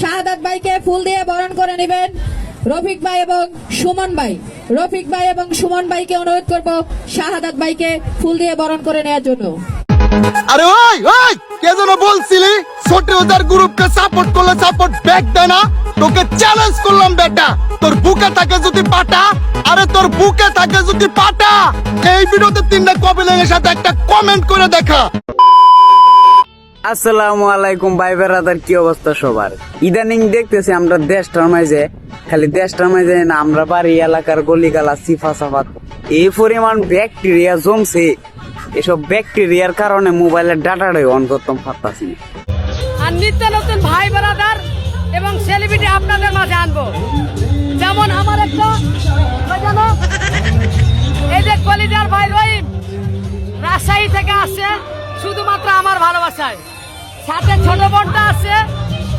শাহাদাত ভাইকে ফুল দিয়ে বরণ করে নেবেন রফিক ভাই এবং সুমন ভাই। রফিক ভাই এবং সুমন ভাইকে অনুরোধ করব শাহাদাত ভাইকে ফুল দিয়ে বরণ করে নেওয়ার জন্য। আরে ওই ওই, কে যেন বলছিলি? ছোট ওদের গ্রুপকে সাপোর্ট করলে সাপোর্ট ব্যাক দেয় না। তোকে চ্যালেঞ্জ করলাম বেটা। তোর বুকে থাকে যদি পাটা, আরে তোর বুকে থাকে যদি পাটা। এই ভিডিওতে তিনটা কপিলের সাথে একটা কমেন্ট করে দেখা। আসসালামু আলাইকুম, ভাই কি অবস্থা সবার? ইদানিং দেখতেছি আমরা দেশটার মাঝে, খালি দেশটার মাঝে না, আমরা বাড়ি, এলাকার গলিগালা সিফা সাফাত এই পরিমাণ ব্যাকটেরিয়া জমছে। এসব ব্যাকটেরিয়ার কারণে মোবাইলের ডাটাটাই অন করতাম আর নিত্য নতুন ভাই এবং সেলিব্রিটি আপনাদের মাঝে আনব। যেমন আমার একটা এই যে কলিজার ভাই রহিম, রাজশাহী থেকে আসছে, শুধুমাত্র আমার ভালোবাসায়। সাথে ছোট বোনটা আসছে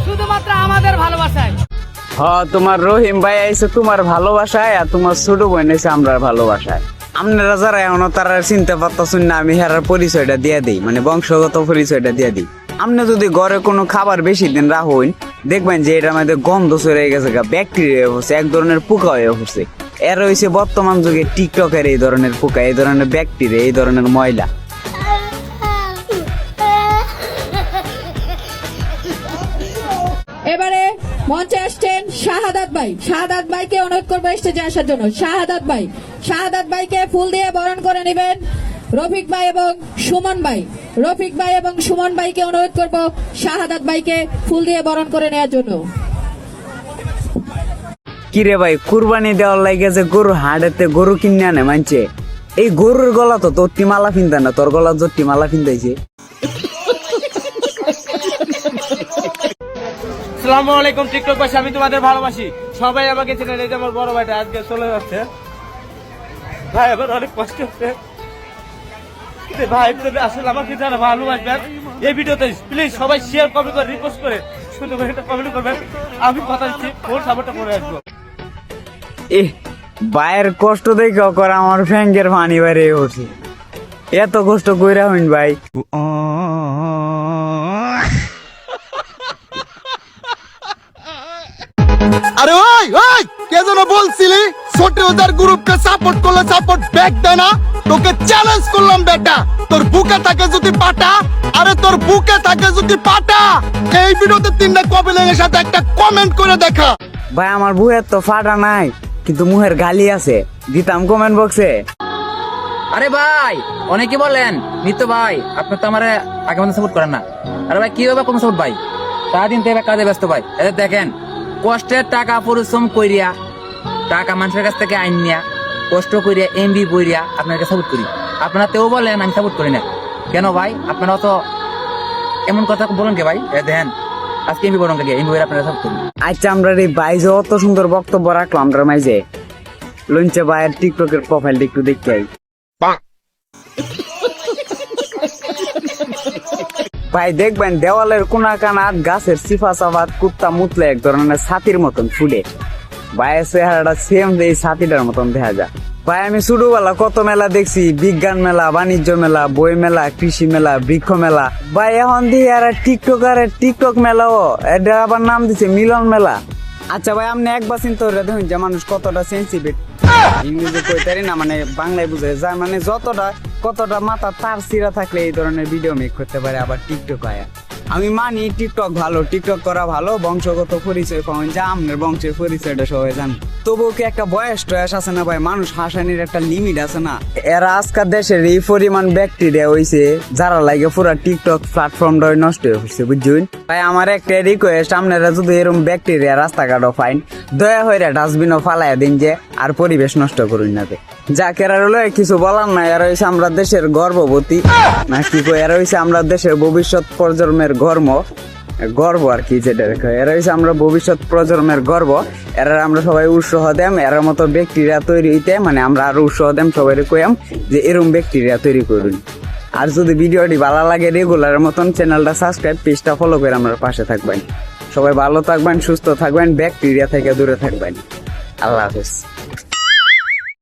শুধুমাত্র আমাদের ভালোবাসায়। হ, তোমার রহিম ভাই তোমার ভালোবাসায় আর তোমার ছোট বোন আমরা ভালোবাসায়। আপনারা যারা তারা না, আমি হেরার পরিচয়টা দিয়ে দিই মানে বংশগত পরিচয়টা দিয়ে দিই। আপনি যদি ঘরে কোনো খাবার বেশি দিন রাখুন দেখবেন যে এটা আমাদের গন্ধ চলে গেছে ব্যাকটেরিয়া হচ্ছে এক ধরনের পোকা হয়ে পড়ছে। এর হয়েছে বর্তমান যুগে টিকটকের এই ধরনের পোকা, এই ধরনের ব্যাকটেরিয়া, এই ধরনের ময়লা। মঞ্চে আসছেন শাহাদাত ভাই। শাহাদাত ভাইকে অনুরোধ করব স্টেজে আসার জন্য। শাহাদাত ভাই। শাহাদাত ভাইকে ফুল দিয়ে বরণ করে নেবেন রফিক ভাই এবং সুমন ভাই। রফিক ভাই এবং সুমন ভাইকে অনুরোধ করব শাহাদাত ভাইকে ফুল দিয়ে বরণ করে নেওয়ার জন্য। কিরে ভাই, কুরবানি দেওয়ার লাগে যে গরু হাড়েতে গরু কিনে আনে, মানছে? এই গরুর গলা তো তোর মালা ফিনতে না, তোর গলা জোর মালা ফিনতেছে আসসালামু আলাইকুম টিকটক বাসী আমি তোমাদের ভালোবাসি। সবাই আমাকে চেনে এই আমার বড় ভাইটা আজকে চলে যাচ্ছে। ভাই আমার অনেক কষ্ট হচ্ছে। ভাই তুমি আসলে আমাকে যারা ভালোবাসবেন এই ভিডিওতে প্লিজ সবাই শেয়ার কমেন্ট করে রিপোস্ট করে শুধু করে কমেন্ট করবেন। আমি কথা দিচ্ছি ফোন সাপোর্টটা করে আসব। এ ভাইয়ের কষ্ট দেখে করে আমার ফ্যাঙ্গের পানি বাইরে উঠছে। এত কষ্ট কইরা হইন ভাই। আরে ওই ওই! কে যেন বলছিলি? ছোট ওদের গ্রুপকে সাপোর্ট করলে সাপোর্ট ব্যাক দেয় না। তোকে চ্যালেঞ্জ করলাম বেটা। তোর বুকে থাকে যদি পাটা আরে তোর বুকে থাকে যদি পাটা। এই ভিডিওতে তিনটা কপিলের সাথে একটা কমেন্ট করে দেখা। ভাই আমার বুয়ের তো ফাটা নাই কিন্তু মুহের গালি আছে। দিতাম কমেন্ট বক্সে আরে ভাই অনেকে বলেন নিত্য ভাই আপনি তো আমার আগে সাপোর্ট করেন না। আরে ভাই কি হবে কোন সাপোর্ট ভাই? সারাদিন তো এবার কাজে ব্যস্ত ভাই। এদের দেখেন কষ্টের টাকা পরিশ্রম কইরিয়া, টাকা মানুষের কাছ থেকে আইন নিয়া কষ্ট করিয়া এমবি কইরিয়া আপনাকে সাপোর্ট করি। আপনারা তেও বলেন, আমি সাপোর্ট করি না। কেন ভাই? আপনারা তো এমন কথা বলেন কে ভাই? দেখেন, আজকে এমবি বলেন কে এমবি আপনারা সাপোর্ট করি। আচ্ছা আমরা এই যে অত সুন্দর বক্তব্য রাখল, আমরা মাঝে লঞ্চে ভাইয়ের টিকটকের প্রোফাইলটা একটু দেখতে ভাই, দেখবেন দেওয়ালের কোনা কানাত গাছের সিফা সাফাত কুত্তা মুতলে এক ধরনের ছাতির মতন ফুলে। ভাইয়ের চেহারাটা সেম এই ছাতিটার মতন দেখা যায়। ভাই, আমি ছোটবেলা কত মেলা দেখছি, বিজ্ঞান মেলা, বাণিজ্য মেলা, বই মেলা, কৃষি মেলা, বৃক্ষ মেলা। ভাই, এখন দিয়ে আর টিকটক আর টিকটক মেলাও এটা আবার নাম দিছে মিলন মেলা। আচ্ছা ভাই, আপনি একবার চিন্তা করে দেখুন যে মানুষ কতটা সেন্সিটিভ ইংরেজি কইতারি না মানে বাংলায় বুঝে যায় মানে যতটা কতটা মাথা তার সিরা থাকলে এই ধরনের ভিডিও মেক করতে পারে আবার টিকটক আয়া। আমি মানি টিকটক ভালো টিকটক করা ভালো, বংশগত পরিচয় পাওয়া, যা আপনার বংশের পরিচয়টা সবাই জান। তবুও কি একটা বয়স টয়স আছে না ভাই? মানুষ হাসানির একটা লিমিট আছে না? এরা আজকাল দেশের এই পরিমাণ ব্যাকটেরিয়া হইছে যারা লাগে পুরা টিকটক প্ল্যাটফর্মটা নষ্ট হয়ে পড়ছে বুঝছেন? ভাই আমার একটা রিকোয়েস্ট আপনারা যদি এরকম ব্যাকটেরিয়া রাস্তাঘাটও ফাইন দয়া হয়ে ডাস্টবিনও ফালাই দিন যে আর পরিবেশ নষ্ট করুন না যা কেরা রইল কিছু বলার নাই আর হইছে আমরা দেশের গর্ভবতী। না কি কই এরা হইছে আমরা দেশের ভবিষ্যৎ প্রজন্মের গর্ব গর্ব আর কি যেটা এরা হইছে আমরা ভবিষ্যৎ প্রজন্মের গর্ব। এরা আমরা সবাই উৎসাহ দেম এর মতো ব্যাকটেরিয়া তৈরি হইতে মানে আমরা আরও উৎসাহ দেম সবাই কইয়াম যে এরম ব্যাকটেরিয়া তৈরি করুন। আর যদি ভিডিওটি ভালো লাগে রেগুলার মতন চ্যানেলটা সাবস্ক্রাইব পেজটা ফলো করে আমার পাশে থাকবেন। সবাই ভালো থাকবেন, সুস্থ থাকবেন ব্যাকটেরিয়া থেকে দূরে থাকবেন। আল্লাহ হাফেজ।